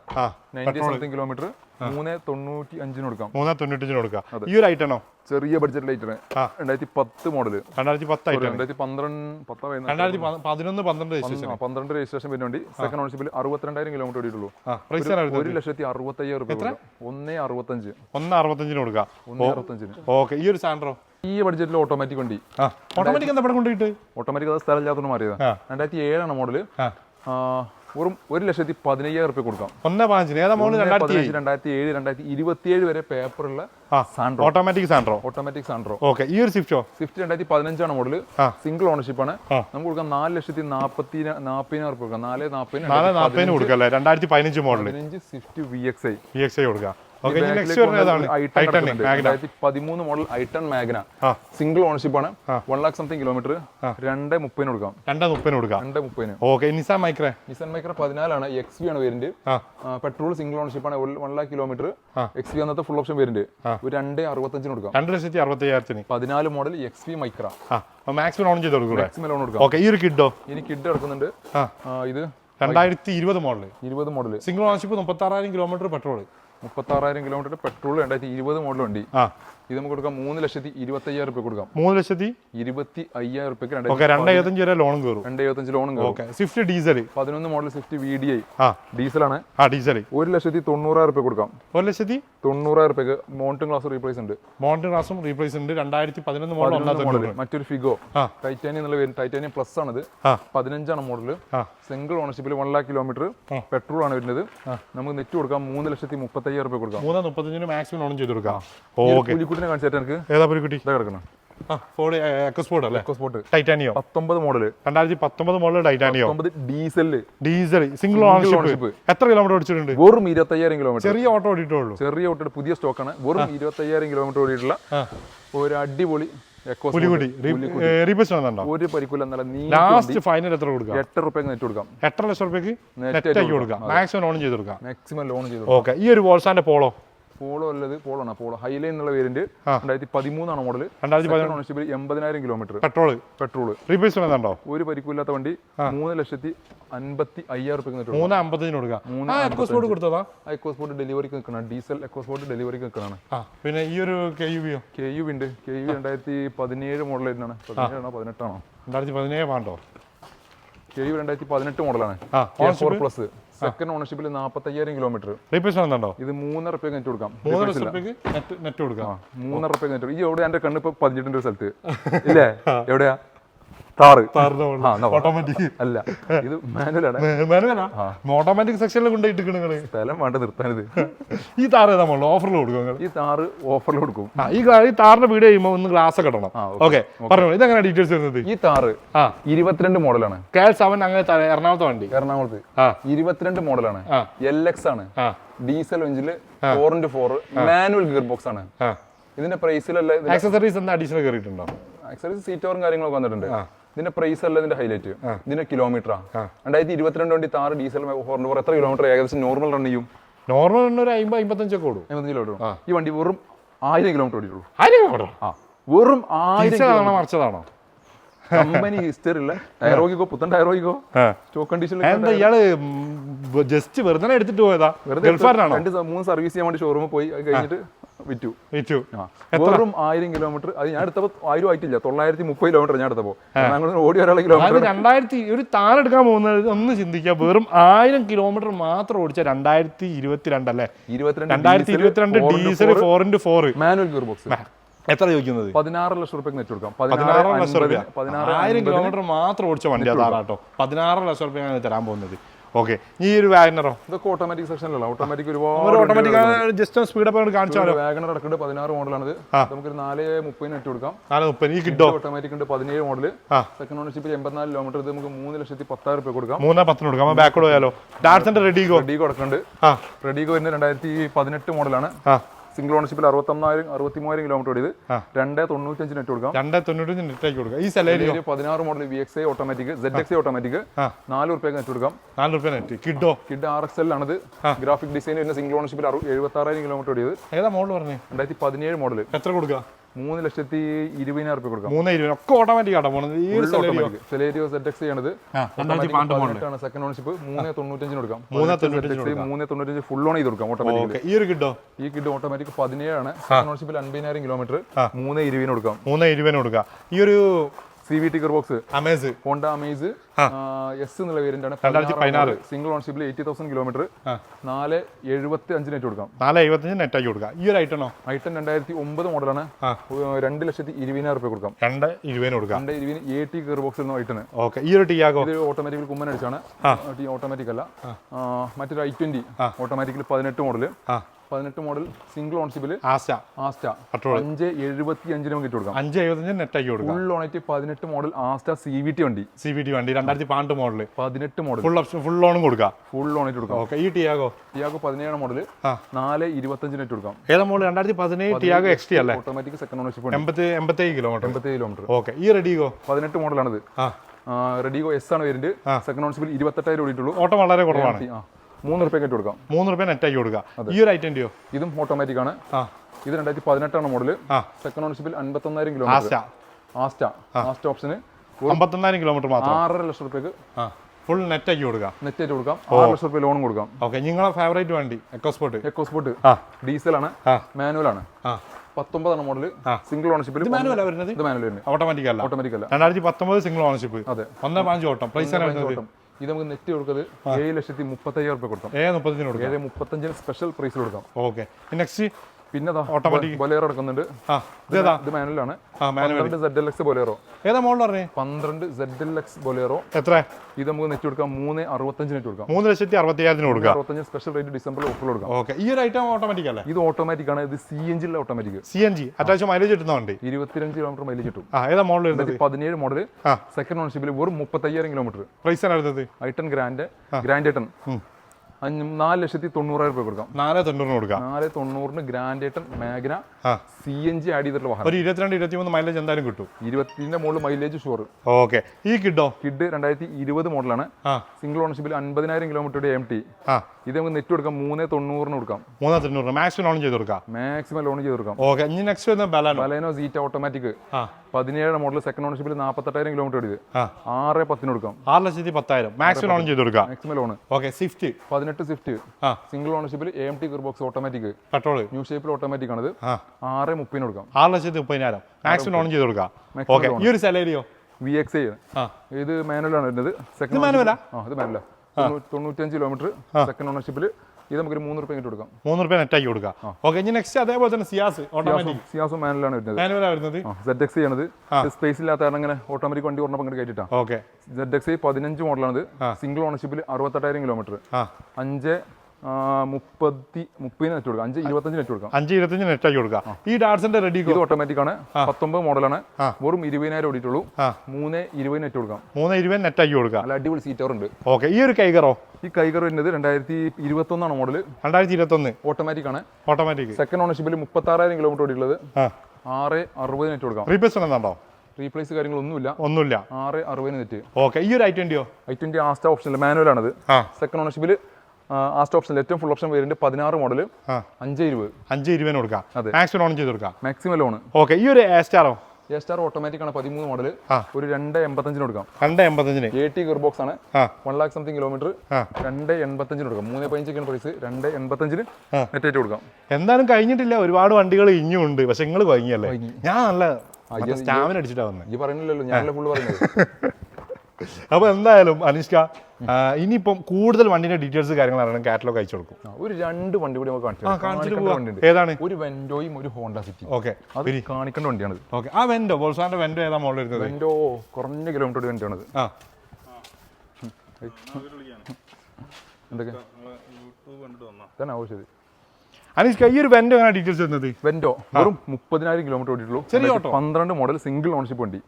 നയന്റി സംതിങ് കിലോമീറ്റർ മൂന്ന് തൊണ്ണൂറ്റി അഞ്ചിന് കൊടുക്കാം.
മൂന്നാ തൊണ്ണൂറ്റഞ്ചിന് കൊടുക്കാം. ഈ ഒരു ഐറ്റണോ
ചെറിയ ബഡ്ജറ്റ് ലൈറ്റർ
ആ.
രണ്ടായിരത്തി പത്ത് മോഡൽ
രണ്ടായിരത്തി പത്ത് ഐറ്റം
രണ്ടായിരത്തി പന്ത്രണ്ട്
രണ്ടായിരത്തി പതിനൊന്ന് പന്ത്രണ്ട് രജിസ്ട്രേഷൻ
പന്ത്രണ്ട് രജിസ്ട്രേഷൻ വരുന്ന വേണ്ടി. സെക്കൻഡ് ഓണർഷിപ്പിൽ അറുപത്തിരണ്ടായിരം കിലോമീറ്റർ ഓടിയിട്ടുള്ളൂ.
ആണ്
ഒരു ലക്ഷത്തി അറുപത്തയ്യായിരം രൂപ ഒന്നേ അറുപത്തഞ്ച്.
ഒന്ന് അറുപത്തഞ്ചിന് കൊടുക്കാം.
ഒന്ന് അറുപത്തഞ്ചിന്.
ഓക്കെ. ഈ ഒരു സാൻഡ്രോ
ഈ ബഡ്ജറ്റിൽ ഓട്ടോമാറ്റിക് വണ്ടി.
ഓട്ടോമാറ്റിക് എന്താ കൊണ്ടുപോയിട്ട്?
ഓട്ടോമാറ്റിക് അത് സ്ഥലം ഇല്ലാത്തതുകൊണ്ട് മാറിയതാണ് രണ്ടായിരത്തി ഏഴാണ് മോഡൽ വെറും ഒരു ലക്ഷത്തി പതിനയ്യായിരം റുപ്യ കൊടുക്കാം.
ഒന്ന് പതിനഞ്ചിന്. ഏതാ മോഡൽ രണ്ടായിരത്തി
രണ്ടായിരത്തി ഏഴ് രണ്ടായിരത്തി ഇരുപത്തിയേഴ് വരെ പേപ്പറുള്ള Santro
automatic Santro
automatic Santro
okay ഈ ഒരു സ്വിഫ്റ്റോ
സ്വിഫ്റ്റ് രണ്ടായിരത്തി പതിനഞ്ചാണ് മോഡൽ സിംഗിൾ ഓണർഷിപ്പ് ആണ്. നമുക്ക് കൊടുക്കാം നാല് ലക്ഷത്തി നാൽപ്പത്തി നാൽപ്പതിനായിരം റുപ്യ കൊടുക്കാം. നാല് നാൽപ്പതിന്
നാല് നാൽപ്പതിന് കൊടുക്കാം അല്ലേ? രണ്ടായിരത്തി പതിനഞ്ച് മോഡൽ
പതിനഞ്ച് Swift V X I
V X I കൊടുക്കാം. വരുന്നത്
പതിമൂന്ന് model I ten Magna single ownership ആണ്. വൺ ലാക്ക് സംതിങ് കിലോമീറ്റർ രണ്ട് മുപ്പതിന് കൊടുക്കാം.
രണ്ട് മുപ്പതിന് കൊടുക്കാം.
രണ്ട് മുപ്പതിന്.
Okay Nissan Micra
Nissan Micra പതിനാലാണ്. X V ആണ് വേരിയന്റ് പെട്രോൾ സിംഗിൾ ഓണർഷിപ്പ് ആണ്. One lakh kilometre. X V അന്നത്തെ ഫുൾ ഓപ്ഷൻ വേരിയന്റ്
ആ.
ഒരു രണ്ട് അറുപത്തഞ്ചിന് കൊടുക്കാം.
രണ്ട് ലക്ഷത്തി അറുപത്തയ്യായിരത്തിന്.
പതിനാല് model X V Micra
maximum on ചെയ്ത് കൊടുക്കും
മാക്സിമം ലോൺ കൊടുക്കാം.
ഓക്കെ ഈ ഒരു കിഡോ
ഇനി കിഡ് എടുക്കുന്നുണ്ട്. ഇത്
രണ്ടായിരത്തി ഇരുപത് മോഡൽ
ഇരുപത് മോഡൽ
സിംഗിൾ ഓണർഷിപ്പ് മുപ്പത്തി ആറായിരം കിലോമീറ്റർ പെട്രോൾ
മുപ്പത്തി ആറായിരം കിലോമീറ്റർ പെട്രോൾ രണ്ടായിരത്തി ഇരുപത് മോഡൽ വണ്ടി. ഇത് നമുക്ക് കൊടുക്കാം മൂന്ന് ലക്ഷത്തി ഇരുപത്തി അയ്യായിരം രൂപ കൊടുക്കാം.
മൂന്ന് ലക്ഷത്തി
ഇരുപത്തി അയ്യായിരം റുപ്യക്ക് രണ്ട്
ഓക്കെ രണ്ട് എഴുപത്തഞ്ച് വരെ ലോണും കയറും
രണ്ട് എഴുപത്തഞ്ച് ലോണും കയറും
ഓക്കെ സ്വിഫ്റ്റ് ഡീസൽ
പതിനൊന്ന് model Swift V D I
ആ.
ഡീസലാണ്
ആ ഡീസൽ
ഒരു ലക്ഷത്തി തൊണ്ണൂറായിരം രൂപ കൊടുക്കാം.
ഒരു ലക്ഷത്തി?
തൊണ്ണൂറായിരം രൂപയ്ക്ക് മോണ്ടിംഗ് ക്ലാസ് റീപ്ലേസ് ഉണ്ട്.
മോണ്ടൻ ക്ലാസും റീപ്ലേസ് ഉണ്ട്. രണ്ടായിരത്തി പതിനൊന്ന് മോഡൽ
മോഡൽ മറ്റൊരു ഫിഗോ. ടൈറ്റാനിയം എന്നുള്ള പേര് ടൈറ്റാനിയം പ്ലസ് ആണിത്. പതിനഞ്ചാണ് മോഡൽ സിംഗിൾ ഓണർഷിപ്പിൽ വൺ ലാക്ക് കിലോമീറ്റർ പെട്രോൾ ആണ് വരുന്നത്. നമുക്ക് നെറ്റ് കൊടുക്കാം മൂന്ന് ലക്ഷത്തി മുപ്പത്തി അയ്യായിരം റുപ്യ കൊടുക്കാം.
മൂന്ന് മുപ്പത്തഞ്ചിന് മാക്സിമം ലോൺ ചെയ്ത് കൊടുക്കാം. ഓക്കെ
പുലിക്കുട്ടിനെ കാണിച്ചിട്ട് എനിക്ക്
ഏതാ പുലിക്കുട്ടി
ഇതാ കിടക്കണം.
ടൈറ്റാനിയോ?
പത്തൊമ്പത് മോഡൽ.
രണ്ടായിരത്തി പത്തൊമ്പത് മോഡൽ ടൈറ്റാനിയോ?
ഡീസൽ.
ഡീസൽ സിംഗിൾ ഓണർഷിപ്പ് എത്ര കിലോമീറ്റർ ഓടിച്ചിട്ടുണ്ട്?
വെറും ഇരുപത്തയ്യായിരം കിലോമീറ്റർ
ചെറിയ ഓട്ടോ ഓടിയിട്ടുള്ളൂ.
ചെറിയ ഓട്ടോ പുതിയ സ്റ്റോക്കാണ് വെറും ഇരുപത്തയ്യായിരം കിലോമീറ്റർ ഓടിയിട്ടുള്ള ഒരു അടിപൊളി ഒരു നീ
ലാസ്റ്റ് ഫൈനൽ എത്ര കൊടുക്കാം?
എട്ട് റുപ്യക്ക് നെറ്റ് കൊടുക്കാം.
എട്ടര ലക്ഷം റുപ്യക്ക് നെറ്റ് കൊടുക്കാം. മാക്സിമം ലോൺ ചെയ്ത് കൊടുക്കാം.
മാക്സിമം ലോൺ ചെയ്തു
ഓക്കെ ഈ ഒരു വോൾസാന്റെ പോളോ
പോളോ അല്ലത് പോളോ ആണ് പോളോ ഹൈലൈൻ എന്നുള്ള വേരിയന്റ് രണ്ടായിരത്തി പതിമൂന്നാണ് മോഡൽ ഓണർഷിപ്പിൽ എൺപതിനായിരം കിലോമീറ്റർ
പെട്രോൾ
പെട്രോൾ
റീപ്ലേസ്മെന്റ്
ഒരു പരിക്കില്ലാത്ത വണ്ടി മൂന്ന് ലക്ഷത്തി അൻപത്തി അയ്യായിരം റുപ്യ
മൂന്ന് അമ്പത്തഞ്ചിന് കൊടുക്കാം. ആ എക്കോസ്പോർട്ട്
ഡെലിവറിക്ക് നിൽക്കണം. ഡീസൽ എക്കോസ്പോർട്ട് ഡെലിവറിക്ക്
നിൽക്കണം പിന്നെ ഈ ഒരു കെ യു? വിയോ
കെ യു ഉണ്ട്. കെ യു രണ്ടായിരത്തി പതിനേഴ് മോഡൽ വരുന്നതാണ് പതിനേഴാണോ പതിനെട്ടാണോ?
രണ്ടായിരത്തി പതിനേഴ്
കെ യു രണ്ടായിരത്തി പതിനെട്ട് മോഡലാണ് പ്ലസ് സെക്കൻഡ് ഓണർഷിപ്പിൽ നാൽപ്പത്തയ്യായിരം കിലോമീറ്റർ
വന്നിട്ടുണ്ടോ
ഇത് മൂന്നര റുപ്യ നെറ്റ് കൊടുക്കാം
റുപ്യക്ക് നെറ്റ്
മൂന്നര റുപ്യ നെറ്റ് ഈ എവിടെ എന്റെ കണ്ണ് ഇപ്പൊ പതിഞ്ഞിട്ടുണ്ട് ഒരു സ്ഥലത്ത്? ഇല്ലേ? <laughs> എവിടെയാ? താറ്.
ഓട്ടോമാറ്റിക്
അല്ല ഇത് മാനുവലാണ്.
ഓട്ടോമാറ്റിക് സെക്ഷനിൽ കൊണ്ടുപോയിട്ട് നിങ്ങൾ.
സ്ഥലം വേണ്ട നിർത്താനിത്
ഈ താറ് ഏതാ മോൾ ഓഫറിൽ കൊടുക്കും
ഈ താറ് ഓഫറിൽ കൊടുക്കും.
ഈ താറിന്റെ വീട് ചെയ്യുമ്പോൾ ഒന്ന് ഗ്ലാസ്
കെട്ടണം
ഓക്കെ പറഞ്ഞു ഇതെങ്ങനെ ഡീറ്റെയിൽസ് വരുന്നത്?
ഈ താറ്
ആ.
ഇരുപത്തിരണ്ട് മോഡലാണ്.
കെ എൽ സെവൻ അങ്ങനെ എറണാകുളത്തെ വണ്ടി.
എറണാകുളത്ത്. ഇരുപത്തിരണ്ട് മോഡലാണ്. എൽ എക്സ് ആണ്. Diesel engine four into four manual gear box ആണ്. ഇതിന്റെ പ്രൈസിലല്ല
ആക്സസറീസ് എന്താ അഡീഷണൽ കയറിയിട്ടുണ്ടോ
ആക്സസറീസ് സീറ്റോറും കാര്യങ്ങളൊക്കെ വന്നിട്ടുണ്ട്. ഇതിന്റെ പ്രൈസ് അല്ല ഇതിന്റെ ഹൈലൈറ്റ് ഇതിന്റെ കിലോമീറ്ററാ രണ്ടായിരത്തി ഇരുപത്തിരണ്ട് വണ്ടി താറ് ഡീസൽ ഫോർ എത്ര കിലോമീറ്റർ ഏകദേശം നോർമൽ റൺ ചെയ്യും.
നോർമൽ റൺ ഒരു അമ്പത് അമ്പത്തഞ്ചൊക്കെ ഓടും.
അമ്പത്തഞ്ച് കിലോമീറ്റർ ഈ വണ്ടി വെറും ആയിരം കിലോമീറ്റർ ഓടിയിട്ടുള്ളൂ
ആരും ഓടും
ആ. വെറും ആയിരം
മറിച്ചതാണോ?
കമ്പനി ഹിസ്റ്ററി ഇല്ല. ടയറോഗിക്കോ പുത്തൻ ടയറോഗിക്കോ സ്റ്റോക്ക് കണ്ടീഷനിൽ
ഇയാൾ ജസ്റ്റ് വെറുതെ എടുത്തിട്ട് പോയതാ? ഗൾഫാരനാണോ?
രണ്ട് മൂന്ന് സർവീസ് ചെയ്യാൻ വേണ്ടി ഷോറൂമിൽ പോയി കഴിഞ്ഞിട്ട് വിറ്റു.
വിറ്റു.
വെറും ആയിരം കിലോമീറ്റർ. അത് ഞാൻ എടുത്തപ്പോ ആയിരം ആയിട്ടില്ല. തൊള്ളായിരത്തി മുപ്പത് കിലോമീറ്റർ ഞാൻ എടുത്തപ്പോ. ഓടി ഒരാളെ കിലോമീറ്റർ
രണ്ടായിരത്തി ഒരു താറെടുക്കാൻ പോകുന്നത് ഒന്ന് ചിന്തിക്കുക. വെറും ആയിരം കിലോമീറ്റർ മാത്രം ഓടിച്ച രണ്ടായിരത്തി ഇരുപത്തിരണ്ട് അല്ലേ രണ്ടായിരത്തി ഇരുപത്തിരണ്ട് diesel four into four
manual gear box.
എത്ര ചോദിക്കുന്നത്?
പതിനാറ് ലക്ഷം റുപ്യക്ക് നെറ്റ് കൊടുക്കാം.
പതിനാറ് ലക്ഷം
റുപ്യ.
പതിനാറായിരം കിലോമീറ്റർ മാത്രം ഓടിച്ച വണ്ടി കേട്ടോ. പതിനാറ് ലക്ഷം റുപ്യാണ് തരാൻ പോകുന്നത്. ഓക്കെ. ഈ ഒരു വാഗനറോ
ഇതൊക്കെ ഓട്ടോമാറ്റിക് സെക്ഷനിലല്ല ഓട്ടോമാറ്റിക്
ഒരു
ഒരുപാട്
ഓട്ടോമാറ്റിക് ജസ്റ്റ് സ്പീഡ് അപ്പ് കാണിച്ചാലോ
വാഗണർ ഇടക്കുണ്ട് പതിനാറ് മോഡലാണിത് നമുക്കൊരു നാല് മുപ്പതിന് ഇട്ട് കൊടുക്കാം.
നാല് മുപ്പത് ഈ കിട്ടോ
ഓട്ടോമാറ്റിക് ഉണ്ട് പതിനേഴ് മോഡൽ സെക്കൻഡ് ഓണർഷിപ്പിൽ എൺപത്തിനാല് കിലോമീറ്റർ ഇത് നമുക്ക് മൂന്ന് ലക്ഷത്തി പത്തായിരം റുപ്യ കൊടുക്കാം.
മൂന്ന് പത്തിന് കൊടുക്കാം. ബാക്കോട് പോയാലോ. ഡാർസന്റെ റെഡിഗോ
റെഡിഗോ കൊടുക്കുന്നുണ്ട്
ആ.
റെഡിഗോ വരുന്നത് രണ്ടായിരത്തി പതിനെട്ട് മോഡലാണ് സിംഗിൾ ഓണർഷിപ്പിൽ അറുപത്തൊന്നായിരം അറുപത്തി മൂവായിരം കിലോമീറ്റർ ഓടിയത്. രണ്ട് തൊണ്ണൂറ്റഞ്ച് നെറ്റ് കൊടുക്കാം.
രണ്ട് തൊണ്ണൂറ്റഞ്ച് നെറ്റാക്കി കൊടുക്കാം. ഈ സെലേരിയോ
ഒരു പതിനാറ് model V X I automatic Z X I automatic. നാല് റുപ്യക്ക് നെറ്റ് കൊടുക്കാം.
നാല് റുപ്യ നെറ്റ് കിഡോ.
കിഡ് ആർ എക്സ് എൽ ആണ് ഗ്രാഫിക് ഡിസൈൻ വരുന്ന സിംഗിൾ ഓണർഷിപ്പിൽ എഴുപത്തി ആറായിരം കിലോമീറ്റർ ഓടിയത്.
ഏതാ മോഡൽ പറഞ്ഞു?
രണ്ടായിരത്തി പതിനേഴ് മോഡൽ
എത്ര കൊടുക്കുക
മൂന്ന് ലക്ഷത്തി ഇരുപതിനായിരം റുപ്യ കൊടുക്കാം.
മൂന്ന് ഇരുപത് ഒക്കെ ഓട്ടോമാറ്റിക് ആട്ടോ പോണത്. ഈ സെലേരിയോ
എക്സ്
പന്ത്രണ്ട്
ആണ് സെക്കൻഡ് ഓണർഷിപ്പ് മൂന്ന് തൊണ്ണൂറ്റഞ്ചിന് കൊടുക്കാം.
മൂന്ന്
തൊണ്ണൂറ്റഞ്ച് ഫുൾ ഓൺ ചെയ്ത് കൊടുക്കാം ഓട്ടോമാറ്റിക്
ഈ ഒരു കിഡോ?
ഈ കിട്ടും ഓട്ടോമാറ്റിക് പതിനേഴാണ്. സെക്കൻഡ് ഓണർഷിപ്പിൽ അൻപതിനായിരം കിലോമീറ്റർ മൂന്ന് ഇരുപതിന് കൊടുക്കാം.
മൂന്ന് ഇരുപതിന് കൊടുക്കാം. ഈ ഒരു
C V T box
Amaze
Honda Amaze S എന്നുള്ള വേരിയന്റ് ആണ്. സിംഗിൾ ഓൺഷിപ്പിൽ എയ്റ്റി തൗസൻഡ് കിലോമീറ്റർ നാല് എഴുപത്തി അഞ്ച് നെറ്റ് കൊടുക്കാം.
നാല് നെറ്റ് ആയി കൊടുക്കാം. ഈ ഒരു ഐറ്റണോ
ഐറ്റം രണ്ടായിരത്തി ഒമ്പത് മോഡലാണ്. രണ്ട് ലക്ഷത്തി ഇരുപതിനായിരം റുപ്യ കൊടുക്കാം.
രണ്ട് ഇരുപതിന് കൊടുക്കാം.
രണ്ട് ഇരുപതിന് എ ടി ഗിയർ ബോക്സ് എന്ന ഐട്ടന്
ഓക്കെ. ഈ ഒരു ടിയാഗോ
ഇത് ഓട്ടോമാറ്റിക്കൽ കുമ്മൻ അടിച്ചാണ് ഓട്ടോമാറ്റിക് അല്ല. മറ്റൊരു ഐ ട്വന്റി ഓട്ടോമാറ്റിക്കൽ പതിനെട്ട് മോഡൽ പതിനെട്ട് മോഡൽ സിംഗിൾ ഓൺഷിപ്പിൽ
ആസ്റ്റ
ആസ്റ്റ. അഞ്ച് എഴുപത്തി അഞ്ചിന് നമുക്ക് ഇട്ട് കൊടുക്കാം.
അഞ്ച് നെറ്റ് ആക്കി കൊടുക്കാം.
ഫുൾ ഓണറ്റ് പതിനെട്ട് model Asta C V T വണ്ടി.
സി വി ടി വണ്ടി രണ്ടായിരത്തി പന്ത്രണ്ട് മോഡൽ
പതിനെട്ട് മോഡൽ
ഫുൾ ഓപ്ഷൻ ഫുൾ ഓണും കൊടുക്കാം.
ഫുൾ ഓണറ്റ് കൊടുക്കാം.
ഓക്കെ ഈ ടിയാഗോ
ടിയാഗോ പതിനേഴ് മോഡൽ. നാല് ഇരുപത്തഞ്ചിന് ഇട്ട് കൊടുക്കാം.
ഏതാ മോഡൽ രണ്ടായിരത്തി പതിനേഴ് ടിയാഗോ എക്സ് ടി അല്ലേ?
ഓട്ടോമാറ്റിക് സെക്കൻഡ് ഓണർഷിപ്പ്
എൺപത്തി എൺപത്തേഴ് കിലോമീറ്റർ
എൺപത്തി കിലോമീറ്റർ
ഓക്കെ ഈ റെഡിഗോ?
പതിനെട്ട് മോഡലാണിത് റെഡിഗോ എസ് ആണ് വരുന്നത്. സെക്കൻഡ് ഓണർഷിപ്പിൽ ഇരുപത്തെട്ടായിരം ഓടിയിട്ടുള്ളൂ.
ഓട്ടം വളരെ കുറവാണ്.
മൂന്ന് റുപ്യ ഇട്ട് കൊടുക്കാം.
മൂന്ന് റുപ്യ നെറ്റാക്കി കൊടുക്കുക ഈ ഒരു ഐറ്റന്റെയോ
ഇതും ഓട്ടോമാറ്റിക് ആണ്. ഇത് രണ്ടായിരത്തി പതിനെട്ടാണ് മോഡൽ സെക്കൻഡ് ഓണർഷിപ്പിൽ അൻപത്തൊന്നായിരം കിലോമീറ്റർ
ആസ്റ്റ.
ആസ്റ്റ. ഓപ്ഷന്
അമ്പത്തൊന്നായിരം കിലോമീറ്റർ മാത്രം.
ആറര ലക്ഷം റുപ്യക്ക്
ഫുൾ നെറ്റ് ആക്കി കൊടുക്കാം.
നെറ്റ് ആയിട്ട് കൊടുക്കാം. ആറ് ലക്ഷം റുപ്യ ലോണും കൊടുക്കാം.
ഓക്കെ നിങ്ങളെ ഫേവറേറ്റ് വണ്ടി എക്കോസ്പോർട്ട്
എക്കോസ്പോർട്ട് ഡീസൽ ആണ്. മാനുവൽ ആണ്. പത്തൊമ്പതാണ് മോഡൽ സിംഗിൾ ഓണർഷിപ്പിൽ
ഇത് മാനുവല വരുന്നത്?
ഇത് മാനുവൽ
ഓട്ടോമാറ്റിക് അല്ല.
ഓട്ടോമാറ്റിക് അല്ല.
രണ്ടായിരത്തി പത്തൊമ്പത് സിംഗിൾ ഓണർഷിപ്പ്
അതെ.
ഒന്നേ പാഞ്ച് ഓട്ടം. പ്രൈസ്
ഓട്ടം. ഇത് നമുക്ക് നെറ്റ് കൊടുക്കുന്നത് ഏഴ് ലക്ഷത്തി മുപ്പത്തയ്യായിരം റുപ്യ കൊടുക്കാം.
ഏഴ് മുപ്പത്തഞ്ചിന് കൊടുക്കാം.
ഏഴ് മുപ്പത്തഞ്ചിന് സ്പെഷ്യൽ പ്രൈസിൽ കൊടുക്കാം.
ഓക്കെ. നെക്സ്റ്റ്
പിന്നെ
ഓട്ടോമാറ്റിക്.
ബൊലേറോ എടുക്കുന്നുണ്ട്. ഇത് മാനുവലാണ്.
ആ മാനുവൽ.
പന്ത്രണ്ട് സെഡ് എൽ എക്സ് ബൊലേറോ.
ഏതാ മോഡൽ പറഞ്ഞേ?
പന്ത്രണ്ട് സെഡ് എൽ എക്സ് ബൊലേറോ.
എത്ര?
ഇത് നമുക്ക് നെറ്റ് കൊടുക്കാം മൂന്ന് അറുപത്തഞ്ച് നെറ്റ് കൊടുക്കാം.
മൂന്ന് ലക്ഷത്തി അറുപത്തിയായിരത്തിന് കൊടുക്കാം.
അറുപത്തഞ്ച് സ്പെഷ്യൽ റേറ്റ് ഡിസംബർ ഓഫർ കൊടുക്കാം.
ഓക്കെ. ഈ ഒരു ഐറ്റം ഓട്ടോമാറ്റിക് അല്ലേ?
ഇത് ഓട്ടോമാറ്റിക് ആണ്. ഇത് സി എൻ ജിയിലെ ഓട്ടോമാറ്റിക്
സി എൻ ജി അത്യാവശ്യം മൈലേജ് കിട്ടുന്നുണ്ട്
ഇരുപത്തിരഞ്ച് കിലോമീറ്റർ മൈലേജ് കിട്ടും.
ഏതാ മോഡൽ വരുന്നത്
പതിനേഴ് മോഡൽ സെക്കൻഡ് ഓണർഷിപ്പിൽ വെറും മുപ്പത്തയ്യായിരം കിലോമീറ്റർ
പ്രൈസ് ആണ് വരുന്നത്
ഐട്ടൺ ഗ്രാൻഡ് ഗ്രാൻഡ് ഐട്ടൺ നാല് ലക്ഷത്തി തൊണ്ണൂറായിരം രൂപ കൊടുക്കാം.
നാല് തൊണ്ണൂറിന് കൊടുക്കാം.
നാല് തൊണ്ണൂറിന് ഗ്രാൻഡ് ഐട്ടൺ മാഗ്ന
ആ.
സി എൻ ജി ആഡ് ചെയ്തിട്ടുള്ള വാഹനം.
ഒരു ഇരുപത്തിരണ്ട് ഇരുപത്തി മൂന്ന് മൈലേജ് എന്തായാലും കിട്ടും.
ഇരുപത്തിന്റെ മുകളിൽ മൈലേജ് ഷുവർ
ഓക്കെ. ഈ കിഡോ?
കിഡ് രണ്ടായിരത്തി ഇരുപത് മോഡലാണ് സിംഗിൾ ഓണർഷിപ്പിൽ അൻപതിനായിരം കിലോമീറ്ററുടെ എം ടി ഇത് നമുക്ക് നെറ്റ് കൊടുക്കാം. മൂന്ന് തൊണ്ണൂറിന് കൊടുക്കാം.
മൂന്ന് തൊണ്ണൂറ് മാക്സിമം ലോൺ ചെയ്ത് കൊടുക്കാം.
മാക്സിമം ലോൺ ചെയ്ത് കൊടുക്കാം.
ഓക്കെ ഇനി നെക്സ്റ്റ് വരുന്ന ബലാനോ
ബലാനോ സീറ്റ ഓട്ടോമാറ്റിക് പതിനേഴ് മോഡൽ സെക്കൻഡ് ഓണർഷിപ്പിൽ നാൽപ്പത്തെട്ടായിരം കിലോമീറ്റർ
ഇത്
ആറ് പത്തിന് കൊടുക്കാം.
ആറ് ലക്ഷത്തി പത്തായിരം. മാക്സിമം ലോൺ ചെയ്ത് കൊടുക്കാം.
മാക്സിമം ലോൺ
ഓക്കെ സ്വിഫ്റ്റ്
പതിനെട്ട് Swift single ഓണർഷിപ്പിൽ A T box automatic
petrol
new ഷേപ്പിൽ ഓട്ടോമാറ്റിക്
ആണ്
ആറ് മുപ്പതിന് കൊടുക്കാം.
ആറ് ലക്ഷത്തി മുപ്പതിനായിരം. മാക്സിമം ലോൺ ചെയ്ത് കൊടുക്കാം. ഓക്കെ ഈ ഒരു സാലറിയോ
വി എക്സ് ഇത് മാനുവലാണ് വരുന്നത് സെക്കൻഡ്
മാനുവലാ? ആ
ഇത് മാനുവല തൊണ്ണൂറ്റഞ്ച് കിലോമീറ്റർ സെക്കൻഡ് ഓണർഷിപ്പിൽ ഇത് നമുക്കൊരു മൂന്ന് റുപ്യ ഇങ്ങോട്ട് കൊടുക്കാം
മൂന്ന് റുപ്യ നെറ്റാക്കി കൊടുക്കാം. ഓക്കെ ഇനി നെക്സ്റ്റ് അതേപോലെ തന്നെ സിയാസ് ഓട്ടോമാറ്റിക്
സിയാസും മാനുവലാണ് വരുന്നത്.
മാനുവലാണ് വരുന്നത്?
സെഡ് എക്സ് ചെയ്യണത്. സ്പേസ് ഇല്ലാത്ത കാരണം ഇങ്ങനെ ഓട്ടോമാറ്റിക് വണ്ടി പറഞ്ഞപ്പോൾ പങ്കെടുക്കാൻ കയറ്റിട്ടാ
ഓക്കെ
സെഡ് എക്സ് പതിനഞ്ച് മോഡലാണ് സിംഗിൾ ഓണർഷിപ്പിൽ അറുപത്തെട്ടായിരം കിലോമീറ്റർ അഞ്ച് മുപ്പത്തി മുപ്പതിന് നെറ്റ് കൊടുക്കാം. അഞ്ച് ഇരുപത്തഞ്ച് നെറ്റ് കൊടുക്കാം.
അഞ്ച് ഇരുപത്തഞ്ച് നെറ്റാക്കി കൊടുക്കാം. ഈ ഡാർസിന്റെ റെഡി
ഇത് ഓട്ടോമാറ്റിക് ആണ്. പത്തൊമ്പത് മോഡലാണ്. വെറും ഇരുപതിനായിരം ഓടിയിട്ടുള്ളൂ. മൂന്ന് ഇരുപത് നെറ്റ് കൊടുക്കാം.
മൂന്ന് ഇരുപത് നെറ്റാക്കി കൊടുക്കാം.
നല്ല അടിപൊളി സീറ്റർ ഉണ്ട്.
ഓക്കെ. ഈ ഒരു കൈകറോ
ഈ കൈകർ വരുന്നത് രണ്ടായിരത്തി ഇരുപത്തൊന്നാണ് മോഡൽ
രണ്ടായിരത്തി ഇരുപത്തൊന്ന്.
ഓട്ടോമാറ്റിക് ആണ്.
ഓട്ടോമാറ്റിക്
സെക്കൻഡ് ഓണർഷിപ്പിൽ മുപ്പത്താറായിരം കിലോമീറ്റർ ഓടിയിട്ടുള്ളത്. ആറ് അറുപത് നെറ്റ് കൊടുക്കാം.
റീപ്ലേസ് ഉണ്ടോ
റീപ്ലേസ് കാര്യങ്ങളൊന്നുമില്ല.
ഒന്നുമില്ല.
ആറ് അറുപതിന് നെറ്റ്
ഓക്കെ. ഈ ഒരു I ട്വന്റിയോ
I twenty Asta option manual
ആണ്
സെക്കൻഡ് ഓണർഷിപ്പിൽ ആസ്റ്റ ഓപ്ഷനിൽ ഏറ്റവും ഫുൾ ഓപ്ഷൻ വേരിയന്റ് പതിനാറ് മോഡൽ
ആ.
അഞ്ച് ഇരുപത്.
അഞ്ച് ഇരുപതിന് കൊടുക്കാം. മാക്സിമം ഓൺ ചെയ്ത് കൊടുക്കാം.
മാക്സിമം ലോൺ
ഓക്കെ ഈ ഒരു സ്റ്റാറോ
എ സ്റ്റാർ ഓട്ടോമാറ്റിക് ആണ് പതിമൂന്ന് മോഡൽ ഒരു രണ്ട് എൺപത്തഞ്ചിന് കൊടുക്കാം.
രണ്ട് എൺപത്തഞ്ചിന്.
എ ടി ഗിയർബോക്സ് ആണ്.
ആ.
വൺ ലാക്ക് സംതിങ് കിലോമീറ്റർ
ആ.
രണ്ട് എൺപത്തഞ്ചിന് കൊടുക്കാം. മൂന്ന് പതിനഞ്ചൊക്കെയാണ് പ്രൈസ് രണ്ട് എൺപത്തഞ്ചിന് നെറ്റേറ്റ് കൊടുക്കാം.
എന്തായാലും കഴിഞ്ഞിട്ടില്ല. ഒരുപാട് വണ്ടികൾ ഇനിയും ഉണ്ട്. പക്ഷെ നിങ്ങൾ കഴിഞ്ഞല്ലേ ഞാൻ നല്ല സ്റ്റാമിന അടിച്ചിട്ടാ വന്നത്
ഈ പറയുന്നില്ലല്ലോ. ഞാനല്ല ഫുള്ള് പറയുന്നത്. <laughs>
അപ്പൊ എന്തായാലും അനിഷ്ക ആ, ഇനിയിപ്പം കൂടുതൽ വണ്ടിന്റെ ഡീറ്റെയിൽസ് കാര്യങ്ങൾ അറിയണം കാറ്റലോഗ് അയച്ചു കൊടുക്കും.
ഒരു രണ്ട് വണ്ടി കൂടി നമുക്ക്
ഏതാണ്?
ഒരു വെൻഡോയും ഒരു ഹോണ്ട സിറ്റി
ഓക്കെ
അത് കാണിക്കേണ്ട വണ്ടിയാണ്
ഓക്കെ ആ വെൻഡോ ബോൾസാന്റെ വെൻഡോ ഏതാ മോഡൽ വരുന്നത്
വെൻഡോ കുറഞ്ഞ കിലോമീറ്റർ വണ്ടിയാണത്.
ആ.
എന്തൊക്കെ? ആവശ്യം.
അനീഷ് ഈ ഒരു വെൻഡോ എങ്ങനെ ഡീറ്റെയിൽസ് വരുന്നത്?
വെൻഡോ വെറും മുപ്പതിനായിരം കിലോമീറ്റർ ഓടിയിട്ടുള്ളൂ.
ചെറിയ
പന്ത്രണ്ട് മോഡൽ സിംഗിൾ ഓണർഷിപ്പ് വണ്ടി.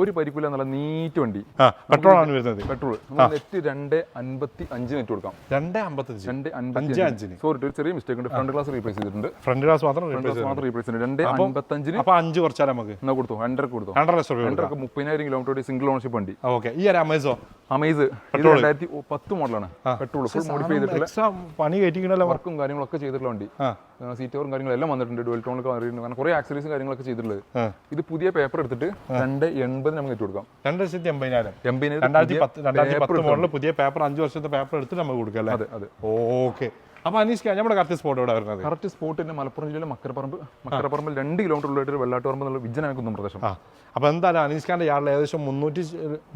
ഒരു പരിക്കില്ല നല്ല നീറ്റ് വണ്ടി.
പെട്രോൾ ആണ് വരുന്നത്.
പെട്രോൾ നെറ്റ് രണ്ട് അൻപത്തി അഞ്ച് നെറ്റ് കൊടുക്കാം.
രണ്ട് അമ്പത്തഞ്ച്
രണ്ട്
അഞ്ച് അഞ്ചിന്.
സോറി ഒരു ചെറിയ മിസ്റ്റേക്ക് ഉണ്ട്. ഫ്രണ്ട് ക്ലാസ് റീപ്ലേസ് ചെയ്തിട്ടുണ്ട്.
ഫ്രണ്ട് ഗ്ലാസ് മാത്രം
മാത്രം റീപ്ലേസ് ചെയ്തിട്ടുണ്ട്. രണ്ട് അൻപത്തഞ്ചിന്
അപ്പൊ അഞ്ച് കുറച്ചാൽ നമുക്ക്?
എന്നാ കൊടുത്തു? രണ്ടര കൊടുത്തു?
രണ്ടര ലക്ഷം
ഹൺഡ്രഡ് മുപ്പതിനായിരം കിലോമീറ്റർ സിംഗിൾ ഓണർഷിപ്പ് വണ്ടി.
ഓക്കെ ഈ ഒരു അമേസോ
അമേസ് ഇത് രണ്ടായിരത്തി പത്ത് മോഡലാണ് പെട്രോൾ ഫുൾ മോഡിഫൈ ചെയ്തിട്ടുള്ള
പണി കയറ്റിക്കണല്ലോ.
വർക്കും കാര്യങ്ങളൊക്കെ ചെയ്തിട്ടുള്ള വണ്ടി. സീറ്റോറും കാര്യങ്ങളെല്ലാം വന്നിട്ടുണ്ട്. ഡുവൽ ടോണൊക്കെ വന്നിട്ടുണ്ട്. കാരണം കുറേ ആക്സറീസും കാര്യങ്ങളൊക്കെ ചെയ്തിട്ടുള്ളത് ഇത് പുതിയ പേപ്പർ എടുത്തിട്ട് രണ്ട് എൺപത് നമുക്ക് ഇട്ട് കൊടുക്കാം.
രണ്ട് ലക്ഷത്തി എൺപതിനായിരം
എൺപതിന്
രണ്ടായിരത്തി പത്ത് രണ്ടായിരത്തി പത്ത് മോഡലിൽ പുതിയ പേപ്പർ അഞ്ച് വർഷത്തെ പേപ്പർ എടുത്ത് നമുക്ക് കൊടുക്കാം അല്ലേ?
അതെ അതെ.
ഓക്കെ. അപ്പൊ അനീഷ് നമ്മുടെ കറക്റ്റ് സ്പോട്ട് ഇവിടെ വരുന്നത്?
കറക്റ്റ് സ്പോട്ടിന് മലപ്പുറം ജില്ലയിലെ മക്കരപ്പറമ്പ് മക്കരപ്പറമ്പിൽ രണ്ട് കിലോമീറ്റർ ഉള്ളതായിട്ട് വെള്ളാട്ടുപറമ്പ് എന്നുള്ള വിജയനാകുന്ന പ്രദേശം.
അപ്പൊ എന്തായാലും അനീഷ് ഖാന്റെ യാർഡിൽ ഏകദേശം മുന്നൂറ്റി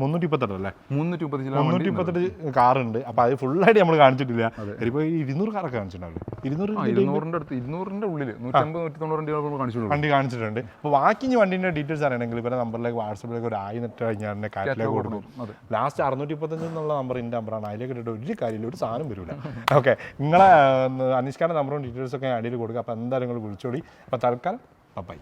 മുന്നൂറ്റി ഇപ്പത്തെട്ട് അല്ലേ?
മുന്നൂറ്റി മുപ്പത് ജില്ല
മുന്നൂറ്റി ഇപ്പത്തെട്ട് കാറുണ്ട്. അപ്പൊ അത് ഫുള്ളായിട്ട് നമ്മൾ കാണിച്ചിട്ടില്ല. ഇപ്പൊ ഇരുന്നൂറ് കാറൊക്കെ കാണിച്ചിട്ടുണ്ടാവില്ല? ഇരുന്നൂറ്
ഇരുന്നൂറിന്റെ അടുത്ത് ഇരുന്നൂറിന്റെ ഉള്ളിൽ നൂറ്റമ്പത് നൂറ്റി തൊണ്ണൂറ് വണ്ടികൾ നമ്മൾ കാണിച്ചു
വണ്ടി കാണിച്ചിട്ടുണ്ട്. അപ്പോൾ ബാക്കി ഇനി വണ്ടിന്റെ ഡീറ്റെയിൽസ് അറിയണമെങ്കിൽ ഇവരെ നമ്പറിലേക്ക് വാട്സപ്പിലേക്ക് ഒരു ആയി നിട്ട് കഴിഞ്ഞാൽ എന്നെ കാറ്റിലേക്ക് കൊടുക്കും. ലാസ്റ്റ് അറുന്നൂറ്റി മുപ്പത്തഞ്ച് എന്നുള്ള നമ്പർ എന്റെ നമ്പറാണ് അതിലേക്ക് ഇട്ടിട്ട് ഒരു കാര്യമില്ല ഒരു സാധനം വരില്ല ഓക്കെ നിങ്ങളെ അനീഷ്കാരുടെ നമ്പറും ഡീറ്റെയിൽസ് ഒക്കെ അടിയിൽ കൊടുക്കുക അപ്പോൾ എന്തായാലും നിങ്ങൾ വിളിച്ചോളി. അപ്പോൾ തൽക്കാലം ബൈ